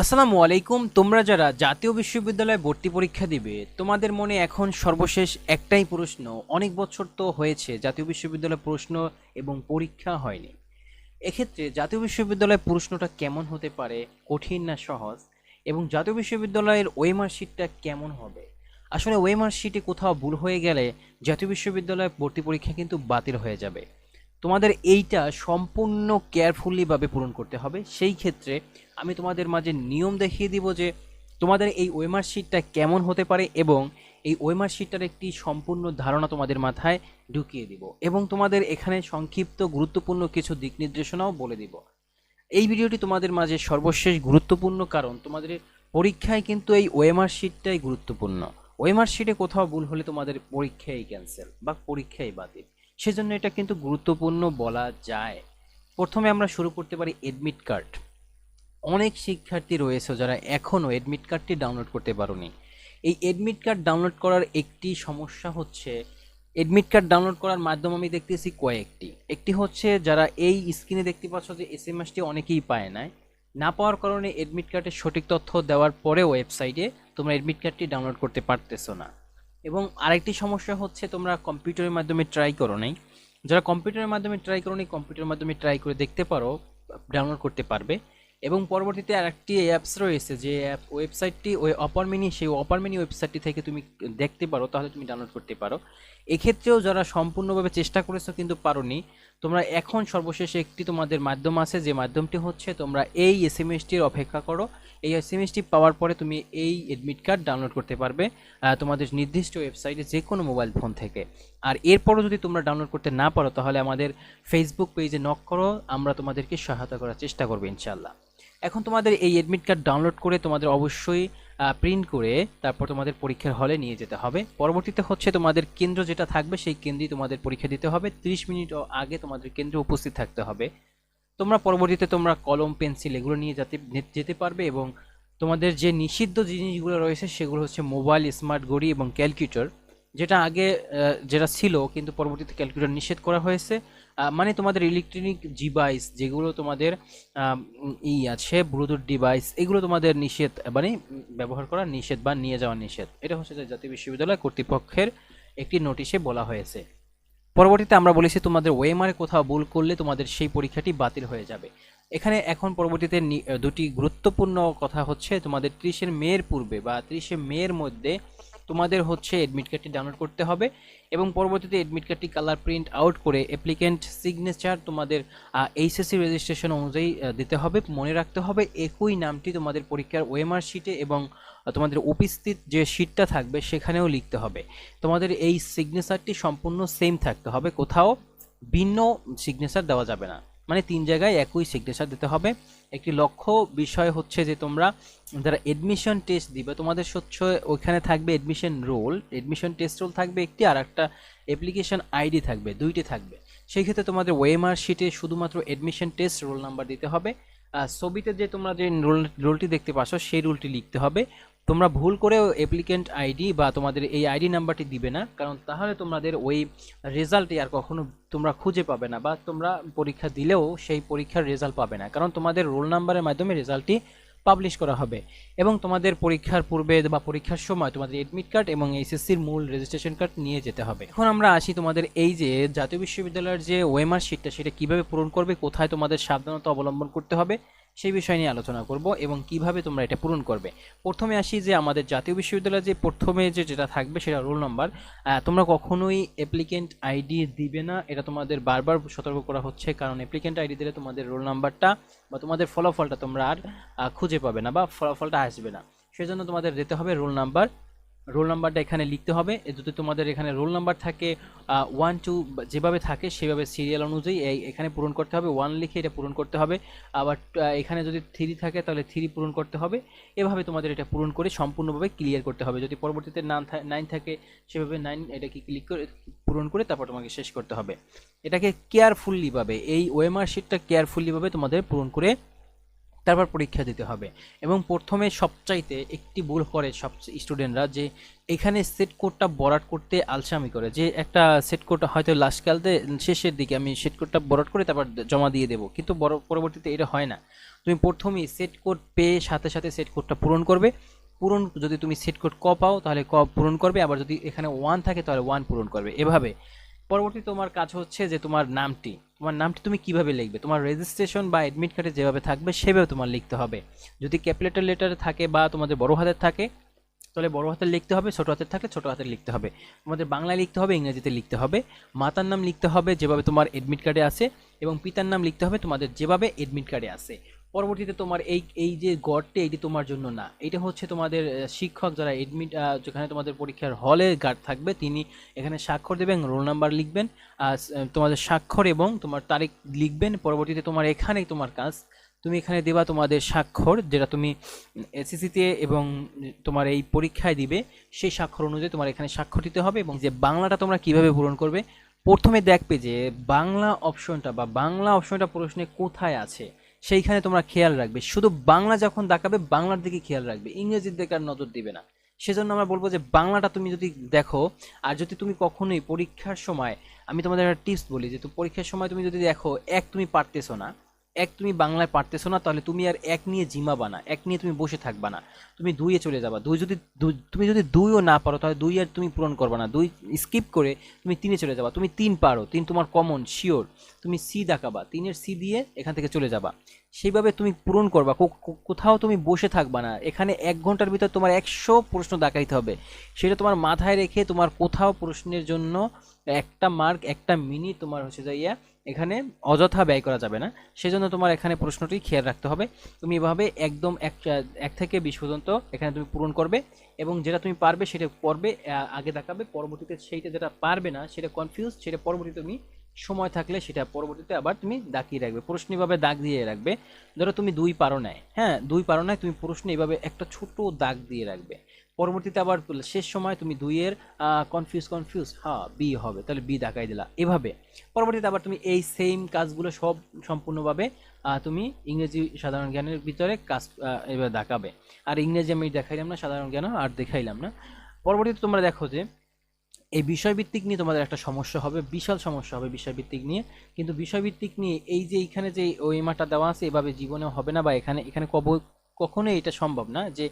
আসসালামু আলাইকুম তোমরা যারা জাতীয় বিশ্ববিদ্যালয়ে ভর্তি পরীক্ষা দিবে, তোমাদের মনে এখন সর্বশেষ একটাই প্রশ্ন, অনেক বছর তো হয়েছে জাতীয় বিশ্ববিদ্যালয়ে প্রশ্ন এবং পরীক্ষা হয়নি। এক্ষেত্রে জাতীয় বিশ্ববিদ্যালয়ের প্রশ্নটা কেমন হতে পারে, কঠিন না সহজ? এবং জাতীয় বিশ্ববিদ্যালয়ের ওয়েমার শিটটা কেমন হবে? আসলে ওয়েমার শিটে কোথাও ভুল হয়ে গেলে জাতীয় বিশ্ববিদ্যালয়ে ভর্তি পরীক্ষা কিন্তু বাতিল হয়ে যাবে। তোমাদের এইটা সম্পূর্ণ কেয়ারফুলিভাবে পূরণ করতে হবে। সেই ক্ষেত্রে আমি তোমাদের মাঝে নিয়ম দেখিয়ে দিব যে তোমাদের এই ওয়েমার শিটটা কেমন হতে পারে এবং এই ওয়েমার শিটটার একটি সম্পূর্ণ ধারণা তোমাদের মাথায় ঢুকিয়ে দিব এবং তোমাদের এখানে সংক্ষিপ্ত গুরুত্বপূর্ণ কিছু দিক নির্দেশনাও বলে দিব। এই ভিডিওটি তোমাদের মাঝে সর্বশেষ গুরুত্বপূর্ণ কারণ তোমাদের পরীক্ষায় কিন্তু এই ওয়েমার শিটটাই গুরুত্বপূর্ণ। ওয়েমার শিটে কোথাও ভুল হলে তোমাদের পরীক্ষাই ক্যান্সেল বা পরীক্ষাই বাতিল। সেজন্য এটা কিন্তু গুরুত্বপূর্ণ বলা যায়। প্রথমে আমরা শুরু করতে পারি এডমিট কার্ড অনেক শিক্ষার্থী রয়েছে যারা এখনও এডমিট কার্ডটি ডাউনলোড করতে পারোনি। এই এডমিট কার্ড ডাউনলোড করার একটি সমস্যা হচ্ছে এডমিট কার্ড ডাউনলোড করার মাধ্যম আমি দেখতেছি কয়েকটি। একটি হচ্ছে যারা এই স্ক্রিনে দেখতে পাচ্ছ যে এস এম এসটি অনেকেই পায় না না পাওয়ার কারণে এডমিট কার্ডের সঠিক তথ্য দেওয়ার পরেও ওয়েবসাইটে তোমরা এডমিট কার্ডটি ডাউনলোড করতে পারতেছো না। এবং আরেকটি সমস্যা হচ্ছে তোমরা কম্পিউটারের মাধ্যমে ট্রাই করো নাই। যারা কম্পিউটারের মাধ্যমে ট্রাই করো নি কম্পিউটারের মাধ্যমে ট্রাই করে দেখতে পারো ডাউনলোড করতে পারবে। এবং পরবর্তীতে আরেকটি অ্যাপস রয়েছে যে অ্যাপ ওয়েবসাইটটি ওই অপার মিনি সেই অপার মিনি ওয়েবসাইটটি থেকে তুমি দেখতে পারো, তাহলে তুমি ডাউনলোড করতে পারো। এক্ষেত্রেও যারা সম্পূর্ণভাবে চেষ্টা করেছ কিন্তু পারোনি তোমরা এখন সর্বশেষ একটি তোমাদের মাধ্যম আছে, যে মাধ্যমটি হচ্ছে তোমরা এই এস এম এসটির অপেক্ষা করো। এই এস এম এসটি পাওয়ার পরে তুমি এই এডমিট কার্ড ডাউনলোড করতে পারবে তোমাদের নির্দিষ্ট ওয়েবসাইটে যে কোনো মোবাইল ফোন থেকে। আর এরপরও যদি তোমরা ডাউনলোড করতে না পারো, তাহলে আমাদের ফেসবুক পেজে নক করো, আমরা তোমাদেরকে সহায়তা করার চেষ্টা করব ইনশাল্লাহ এখন তোমাদের এই এডমিট কার্ড ডাউনলোড করে তোমাদের অবশ্যই প্রিন্ট করে তারপর তোমাদের পরীক্ষার হলে নিয়ে যেতে হবে। পরবর্তীতে হচ্ছে তোমাদের কেন্দ্র যেটা থাকবে, সেই কেন্দ্রেই তোমাদের পরীক্ষা দিতে হবে। 30 মিনিট আগে তোমাদের কেন্দ্রে উপস্থিত থাকতে হবে। তোমরা পরবর্তীতে তোমরা কলম, পেন্সিল এগুলো নিয়ে যেতে যেতে পারবে এবং তোমাদের যে নিষিদ্ধ জিনিসগুলো রয়েছে সেগুলো হচ্ছে মোবাইল, স্মার্ট ঘড়ি এবং ক্যালকুলেটর। যেটা আগে যেটা ছিল কিন্তু পরবর্তীতে ক্যালকুলেটর নিষেধ করা হয়েছে। মানে তোমাদের ইলেকট্রনিক ডিভাইস যেগুলো তোমাদের ই আছে ব্লুটুথ ডিভাইস এগুলো তোমাদের নিষেধ মানে ব্যবহার করা নিষেধ বা নিয়ে যাওয়া নিষেধ। এটা হচ্ছে জাতীয় বিশ্ববিদ্যালয় কর্তৃপক্ষের একটি নোটিশে বলা হয়েছে। পরবর্তীতে আমরা বলেছি তোমাদের ওয়েমারে কোথাও ভুল করলে তোমাদের সেই পরীক্ষাটি বাতিল হয়ে যাবে। এখানে এখন পরবর্তীতে দুটি গুরুত্বপূর্ণ কথা হচ্ছে তোমাদের ত্রিশের মেয়ের পূর্বে বা ত্রিশে মেয়ের মধ্যে তোমাদের হচ্ছে এডমিট কার্ডটি ডাউনলোড করতে হবে এবং পরবর্তীতে এডমিট কার্ডটি কালার প্রিন্ট আউট করে অ্যাপ্লিকেন্ট সিগনেচার তোমাদের এইচএসসি রেজিস্ট্রেশন অনুযায়ী দিতে হবে। মনে রাখতে হবে একই নামটি তোমাদের পরীক্ষার ওয়েমার শিটে এবং তোমাদের উপস্থিত যে শিটটা থাকবে সেখানেও লিখতে হবে। তোমাদের এই সিগনেচারটি সম্পূর্ণ সেম থাকতে হবে। কোথাও ভিন্ন সিগনেচার দেওয়া যাবে না। মানে তিন জায়গায় একই সিগনেচার দিতে হবে। একটি লক্ষ্য বিষয় হচ্ছে যে তোমরা যারা এডমিশন টেস্ট দিবে, তোমাদের স্বচ্ছ ওইখানে থাকবে admission roll admission test roll থাকবে একটি আর একটা অ্যাপ্লিকেশন আইডি থাকবে, দুইটি থাকবে। সেই ক্ষেত্রে তোমাদের ওয়েমার শিটে শুধুমাত্র এডমিশন টেস্ট রোল নাম্বার দিতে হবে। ছবিতে যে তোমরা যে রোল রোলটি দেখতে পাচ্ছ, সেই রোলটি লিখতে হবে। তোমরা ভুল করেও অ্যাপ্লিকেন্ট আইডি বা তোমাদের এই আইডি নাম্বারটি দিবে না, কারণ তাহলে তোমাদের ওই রেজাল্টটি আর কখনো তোমরা খুঁজে পাবে না বা তোমরা পরীক্ষা দিলেও সেই পরীক্ষার রেজাল্ট পাবে না, কারণ তোমাদের রোল নাম্বারের মাধ্যমে রেজাল্টটি পাবলিশ করা হবে। এবং তোমাদের পরীক্ষার পূর্বে বা পরীক্ষার সময় তোমাদের এডমিট কার্ড এবং এইচএসসির মূল রেজিস্ট্রেশন কার্ড নিয়ে যেতে হবে। এখন আমরা আসি তোমাদের এই যে জাতীয় বিশ্ববিদ্যালয়ের যে ওয়েমার শিটটা সেটা কীভাবে পূরণ করবে, কোথায় তোমাদের সাবধানতা অবলম্বন করতে হবে সেই বিষয় নিয়ে আলোচনা করব এবং কীভাবে তোমরা এটা পূরণ করবে। প্রথমে আসি যে আমাদের জাতীয় বিশ্ববিদ্যালয়ে যে প্রথমে যে যেটা থাকবে সেটা রোল নাম্বার। তোমরা কখনোই অ্যাপ্লিকেন্ট আইডি দিবে না। এটা তোমাদের বারবার সতর্ক করা হচ্ছে কারণ অ্যাপ্লিকেন্ট আইডি দিলে তোমাদের রোল নাম্বারটা বা তোমাদের ফলাফলটা তোমরা আর খুঁজে পাবে না বা ফলাফলটা আসবে না। সেজন্য তোমাদের দিতে হবে রোল নাম্বার। রোল নাম্বারটা এখানে লিখতে হবে। যদি তোমাদের এখানে রোল নাম্বার থাকে ওয়ান টু যেভাবে থাকে সেভাবে সিরিয়াল অনুযায়ী এখানে পূরণ করতে হবে। ওয়ান লিখে এটা পূরণ করতে হবে। আবার এখানে যদি থ্রি থাকে তাহলে থ্রি পূরণ করতে হবে। এভাবে তোমাদের এটা পূরণ করে সম্পূর্ণভাবে ক্লিয়ার করতে হবে। যদি পরবর্তীতে নাইন থাকে সেভাবে নাইন এটাকে ক্লিক করে, পূরণ করে তারপর তোমাকে শেষ করতে হবে। এটাকে কেয়ারফুল্লিভাবে এই ওয়েমার শিটটা কেয়ারফুল্লিভাবে তোমাদের পূরণ করে তারপর পরীক্ষা দিতে হবে। এবং প্রথমে সবচাইতে একটি ভুল করে সব স্টুডেন্টরা যে এখানে সেট কোডটা বরাট করতে আলসামি করে। যে একটা সেট কোড হয়তো লাস্ট কালতে শেষের দিকে আমি সেট কোডটা বরাট করে তারপর জমা দিয়ে দেবো। কিন্তু পরবর্তীতে এটা হয় না। তুমি প্রথমেই সেট কোড পেয়ে সাথে সাথে সেট কোডটা পূরণ করবে। পূরণ, যদি তুমি সেট কোড ক পাও তাহলে ক পূরণ করবে। আবার যদি এখানে ওয়ান থাকে তাহলে ওয়ান পূরণ করবে। এভাবে। পরবর্তী তোমার কাজ হচ্ছে যে তোমার নামটি তোমার নামটি তুমি কীভাবে লিখবে? তোমার রেজিস্ট্রেশন বা অ্যাডমিট কার্ডে যেভাবে থাকবে, সেভাবে তোমার লিখতে হবে। যদি ক্যাপিটাল লেটারে থাকে বা তোমাদের বড় হাতের থাকে, তাহলে বড় হাতের লিখতে হবে, ছোট হাতের থাকলে ছোট হাতের লিখতে হবে। তোমাদের বাংলায় লিখতে হবে, ইংরেজিতে লিখতে হবে। মাতার নাম লিখতে হবে যেভাবে তোমার অ্যাডমিট কার্ডে আছে, এবং পিতার নাম লিখতে হবে তোমাদের যেভাবে অ্যাডমিট কার্ডে আছে। পরবর্তীতে তোমার এই এই যে গড়টি এইটি তোমার জন্য না। এটা হচ্ছে তোমাদের শিক্ষক যারা এডমিট যেখানে তোমাদের পরীক্ষার হলে গার্ড থাকবে, তিনি এখানে স্বাক্ষর দেবেন রোল নাম্বার লিখবেন তোমাদের স্বাক্ষর এবং তোমার তারিখ লিখবেন, পরবর্তীতে তোমার এখানেই তোমার কাজ। তুমি এখানে দেবা তোমাদের স্বাক্ষর, যেটা তুমি এসএসসিতে এবং তোমার এই পরীক্ষায় দিবে, সেই স্বাক্ষর অনুযায়ী তোমার এখানে স্বাক্ষর দিতে হবে এবং যে বাংলাটা তোমরা কীভাবে পূরণ করবে, প্রথমে দেখবে যে বাংলা অপশনটা বা বাংলা অপশনটা প্রশ্নে কোথায় আছে। সেইখানে তোমরা খেয়াল রাখবে। শুধু বাংলা যখন দেখাবে, বাংলার দিকে খেয়াল রাখবে। ইংরেজির দিকে আর নজর দিবে না। সেজন্য আমরা বলব যে, বাংলাটা তুমি যদি দেখো, আর যদি তুমি কখনোই পরীক্ষার সময়, আমি তোমাদের একটা টিপস বলি যে পরীক্ষার সময় তুমি যদি দেখো, এক তুমি পারতেছো না। এক তুমি বাংলায় পারতেছো না, তাহলে তুমি আর এক নিয়ে জিমাবা না এক নিয়ে তুমি বসে থাকবা না। তুমি দুইয়ে চলে যাবা, দুই যদি তুমি যদি দুইও না পারো, তাহলে দুই আর তুমি পূরণ করবা না। দুই স্কিপ করে তুমি তিনে চলে যাবা, তুমি তিন পারো, তিন তোমার কমন শিওর তুমি সি দেখাবা তিনের সি দিয়ে এখান থেকে চলে যাবা। সেইভাবে তুমি পূরণ করবা কোথাও তুমি বসে থাকবা না। এখানে এক ঘণ্টার ভিতর তোমার একশো প্রশ্ন দেখাইতে হবে। সেটা তোমার মাথায় রেখে তোমার কোথাও প্রশ্নের জন্য একটা মার্ক একটা মিনিট তোমার হচ্ছে যাইয়া এখানে অযথা ব্যয় করা যাবে না। সেজন্য তোমার এখানে প্রশ্নটি খেয়াল রাখতে হবে। তুমি এভাবে একদম এক এক থেকে বিশ পর্যন্ত এখানে তুমি পূরণ করবে এবং যেটা তুমি পারবে সেটা পড়বে আগে দেখাবে পরবর্তীতে সেইটা যেটা পারবে না, সেটা কনফিউজ সেটা পরবর্তীতে তুমি সময় থাকলে সেটা পরবর্তীতে আবার তুমি দাগিয়ে রাখবে। প্রশ্ন এভাবে দাগ দিয়ে রাখবে। ধরো তুমি দুই পারো নাই হ্যাঁ? দুই পারো নাই, তুমি প্রশ্ন এভাবে একটা ছোট দাগ দিয়ে রাখবে। পরবর্তীতে আবার শেষ সময় তুমি দুইয়ের কনফিউজ কনফিউজ হ্যাঁ বি হবে, তাহলে বি দেখাই দিলা। এভাবে। পরবর্তীতে আবার তুমি এই সেম কাজগুলো সব সম্পূর্ণভাবে তুমি ইংরেজি সাধারণ জ্ঞানের ভিতরে কাজ এবার দেখাবে। আর ইংরেজি আমি দেখাইলাম না, সাধারণ জ্ঞান আর দেখাইলাম না। পরবর্তীতে তোমরা দেখো যে, এই বিষয়ভিত্তিক নিয়ে তোমাদের একটা সমস্যা হবে, বিশাল সমস্যা হবে বিষয়ভিত্তিক নিয়ে। কিন্তু বিষয়ভিত্তিক নিয়ে এই যে এইখানে যে ওএমআরটা দেওয়া আছে, এভাবে জীবনে হবে না বা এখানে এখানে কব কখনোই এটা সম্ভব না যে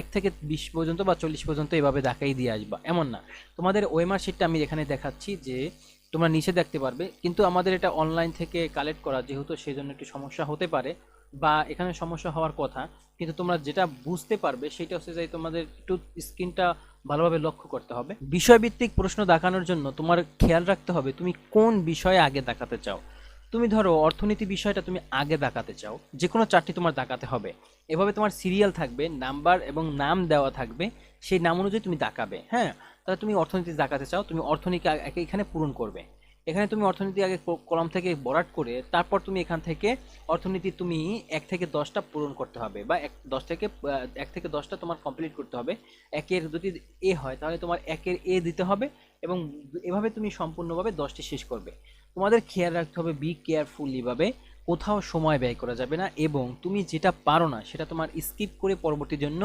এক থেকে বিশ পর্যন্ত বা চল্লিশ পর্যন্ত এভাবে দেখাই দিয়ে আসবা। এমন না। তোমাদের ওএমআর শিটটা আমি এখানে দেখাচ্ছি যে, তোমরা নিচে দেখতে পারবে। কিন্তু আমাদের এটা অনলাইন থেকে কালেক্ট করা যেহেতু সেই জন্য একটু সমস্যা হতে পারে বা এখানে সমস্যা হওয়ার কথা। কিন্তু তোমরা যেটা বুঝতে পারবে সেটা হচ্ছে যে, তোমাদের একটু স্ক্রিনটা ভালোভাবে লক্ষ্য করতে হবে। বিষয়ভিত্তিক প্রশ্ন দেখানোর জন্য তোমার খেয়াল রাখতে হবে তুমি কোন বিষয়ে আগে দেখাতে চাও। তুমি ধরো, অর্থনীতি বিষয়টা তুমি আগে দেখাতে চাও। যে কোনো চারটি তোমার দেখাতে হবে। এভাবে তোমার সিরিয়াল থাকবে নাম্বার এবং নাম দেওয়া থাকবে, সেই নাম অনুযায়ী তুমি দেখাবে হ্যাঁ? তাহলে তুমি অর্থনীতি দেখাতে চাও, তুমি অর্থনীতি আগে এখানে পূরণ করবে। এখানে তুমি অর্থনীতি আগে কলাম থেকে বরাট করে, তারপর তুমি এখান থেকে অর্থনীতি তুমি এক থেকে দশটা পূরণ করতে হবে বা এক, দশ থেকে এক থেকে দশটা তোমার কমপ্লিট করতে হবে। একের যদি এ হয়, তাহলে তোমার একের এ দিতে হবে এবং এভাবে তুমি সম্পূর্ণভাবে দশটি শেষ করবে। তোমাদের খেয়াল রাখতে হবে বি কেয়ারফুল ভাবে কোথাও সময় ব্যয় করা যাবে না এবং তুমি যেটা পারো না সেটা তোমার স্কিপ করে পরবর্তীর জন্য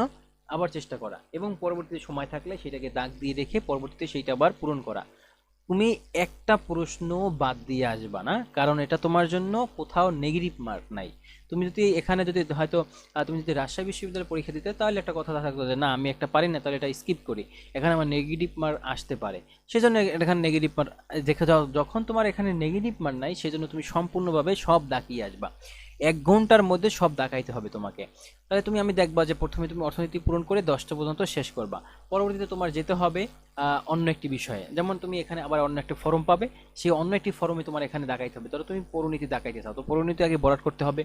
আবার চেষ্টা করা এবং পরবর্তীতে সময় থাকলে সেটাকে দাগ দিয়ে রেখে পরবর্তীতে সেইটা আবার পূরণ করা। তুমি একটা প্রশ্ন বাদ দিয়ে আসবা না, কারণ এটা তোমার জন্য কোথাও নেগেটিভ মার্ক নাই। তুমি যদি এখানে যদি হয়তো তুমি যদি রাজশাহী বিশ্ববিদ্যালয়ে পরীক্ষা দিতে, তাহলে একটা কথা থাকতো যে, না, আমি একটা পারি না, তাহলে এটা স্কিপ করি। এখানে আমার নেগেটিভ মার্ক আসতে পারে। সেজন্য এখানে নেগেটিভ মার্ক দেখে যাও, যখন তোমার এখানে নেগেটিভ মার্ক নাই, সেজন্য তুমি সম্পূর্ণভাবে সব দাকিয়ে আসবা। এক ঘণ্টার মধ্যে সব দেখাইতে হবে তোমাকে। তাহলে তুমি আমি দেখবা যে প্রথমে তুমি অর্থনীতি পূরণ করে দশটা পর্যন্ত শেষ করবা। পরবর্তীতে তোমার যেতে হবে অন্য একটি বিষয়ে। যেমন তুমি এখানে আবার অন্য একটি ফর্ম পাবে। সেই অন্য একটি ফর্মে তোমার এখানে দেখাইতে হবে। ধরো তুমি পরিণীতি দেখাইতে চাও, তো পরিণীতি আগে বরাট করতে হবে।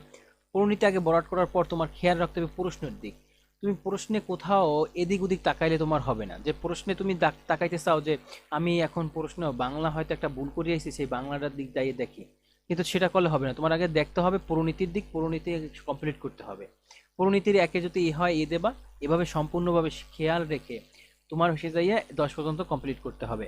পরিণীতি আগে বরাট করার পর তোমার খেয়াল রাখতে হবে প্রশ্নের দিক। তুমি প্রশ্নে কোথাও এদিক ওদিক তাকাইলে তোমার হবে না। যে প্রশ্নে তুমি তাকাইতে চাও যে, আমি এখন প্রশ্ন বাংলা হয়তো একটা ভুল করে এসেছি সেই বাংলাটার দিক দাঁড়িয়ে দেখি। কিন্তু সেটা করলে হবে না। তোমার আগে দেখতে হবে পরিণীতির দিক, পরিণীতি কমপ্লিট করতে হবে। পরিণীতির একে যদি এ হয়, এ দেবা, এভাবে সম্পূর্ণভাবে খেয়াল রেখে তোমার হচ্ছে যাইয়া দশ পর্যন্ত কমপ্লিট করতে হবে।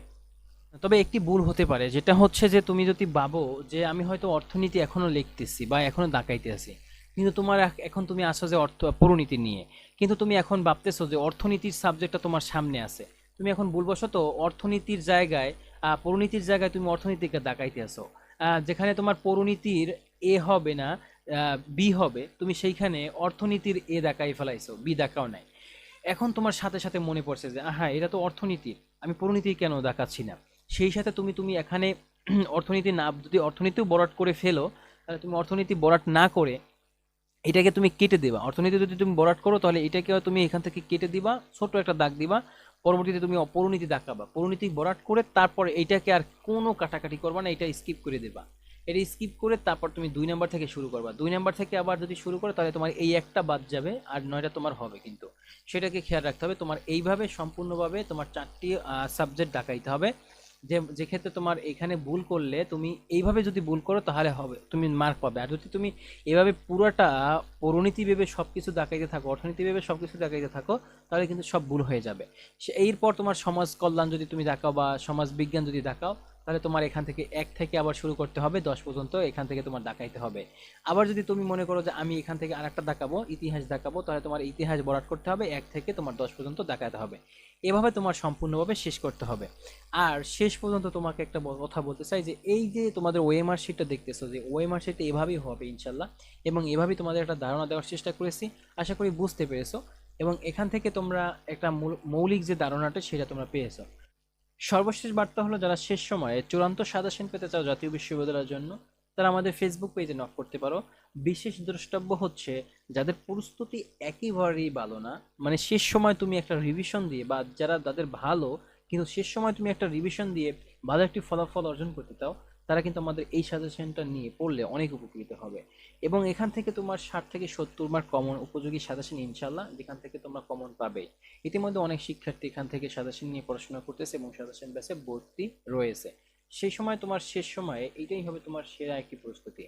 তবে একটি ভুল হতে পারে, যেটা হচ্ছে যে তুমি যদি ভাবো যে আমি হয়তো অর্থনীতি এখনও লিখতেছি বা এখনও দাকাইতে আছি, কিন্তু তোমার এখন তুমি আসো যে অর্থ, পরিণীতি নিয়ে। কিন্তু তুমি এখন ভাবতেছো যে অর্থনীতির সাবজেক্টটা তোমার সামনে আছে। তুমি এখন ভুলবশত অর্থনীতির জায়গায় পরিণীতির জায়গায় তুমি অর্থনীতিকে দাগাইতে আসো যেখানে তোমার পরিণীতির এ হবে না বি হবে, তুমি সেইখানে অর্থনীতির এ দেখাই ফেলাইছো, বি দেখাও নাই। এখন তোমার সাথে সাথে মনে পড়ছে যে হ্যাঁ এটা তো অর্থনীতির, আমি পরিণীতি কেন দেখাচ্ছি না? সেই সাথে তুমি তুমি এখানে অর্থনীতি না, যদি অর্থনীতিও বরাট করে ফেলো, তাহলে তুমি অর্থনীতি বরাট না করে এটাকে তুমি কেটে দিবা। অর্থনীতি যদি তুমি বরাট করো, তাহলে এটাকে তুমি এখান থেকে কেটে দিবা ছোট একটা দাগ দিবা। পরবর্তীতে তুমি অপরিণীতি দেখাবা। পরিণীতি বরাট করে তারপরে এইটাকে আর কোনো কাটাকাটি করবা না এটা স্কিপ করে দেবা। এটা স্কিপ করে তারপর তুমি দুই নাম্বার থেকে শুরু করবা। দুই নাম্বার থেকে আবার যদি শুরু করো, তাহলে তোমার এই একটা বাদ যাবে আর নয়টা তোমার হবে কিন্তু। সেটাকে খেয়াল রাখতে হবে, তোমার এইভাবে সম্পূর্ণভাবে তোমার চারটি সাবজেক্ট ডাকাইতে হবে। যে যে ক্ষেত্রে তোমার এখানে ভুল করলে তুমি এইভাবে যদি ভুল করো, তাহলে হবে, তুমি মার্ক পাবে। আর যদি তুমি এভাবে পুরোটা পরিণীতি ভেবে সব কিছু দেখাইতে থাকো, অর্থনীতি ভেবে সব কিছু দেখাইতে থাকো তাহলে কিন্তু সব ভুল হয়ে যাবে। এরপর তোমার সমাজ কল্যাণ যদি তুমি দেখাও বা সমাজ বিজ্ঞান যদি দেখাও, তাহলে তোমার এখান থেকে এক থেকে আবার শুরু করতে হবে, দশ পর্যন্ত এখান থেকে তোমার দেখাইতে হবে। আবার যদি তুমি মনে করো যে আমি এখান থেকে আরেকটা দেখাবো, ইতিহাস দেখাবো, তাহলে তোমার ইতিহাস বরাট করতে হবে, এক থেকে তোমার দশ পর্যন্ত দেখাতে হবে। এভাবে তোমার সম্পূর্ণভাবে শেষ করতে হবে। আর শেষ পর্যন্ত তোমাকে একটা কথা বলতে চাই যে এই যে তোমাদের ওএমআর শিটটা দেখতেছো যে ওএমআর শিটটা এভাবেই হবে ইনশাল্লাহ, এবং এভাবেই তোমাদের একটা ধারণা দেওয়ার চেষ্টা করেছি, আশা করি বুঝতে পেরেছ। এবং এখান থেকে তোমরা একটা মূল- মৌলিক যে ধারণাটা, সেটা তোমরা পেয়েছ। সর্বশেষ বার্তা হলো, যারা শেষ সময়ে চূড়ান্ত সাজেশন পেতে চাও জাতীয় বিশ্ববিদ্যালয়ের জন্য, তারা আমাদের ফেসবুক পেজে নক করতে পারো। বিশেষ দ্রষ্টব্য হচ্ছে, যাদের প্রস্তুতি একেবারেই ভালো না মানে শেষ সময় তুমি একটা রিভিশন দিয়ে, বা যারা তাদের ভালো, কিন্তু শেষ সময় তুমি একটা রিভিশন দিয়ে ভালো একটি ফলাফল অর্জন করতে চাও তারা কিন্তু আমাদের এই সাজেশনটা নিয়ে পড়লে অনেক উপকৃত হবে। এবং এখান থেকে তোমার ষাট থেকে সত্তর মার্ক কমন উপযোগী সাজেশন ইনশাল্লাহ যেখান থেকে তোমরা কমন পাবে। ইতিমধ্যে অনেক শিক্ষার্থী এখান থেকে সাজেশন নিয়ে পড়াশোনা করতেছে এবং সাজেশন ব্যাসে ভর্তি রয়েছে। সেই সময় তোমার শেষ সময়ে এটাই হবে তোমার সেরা একটি প্রস্তুতি।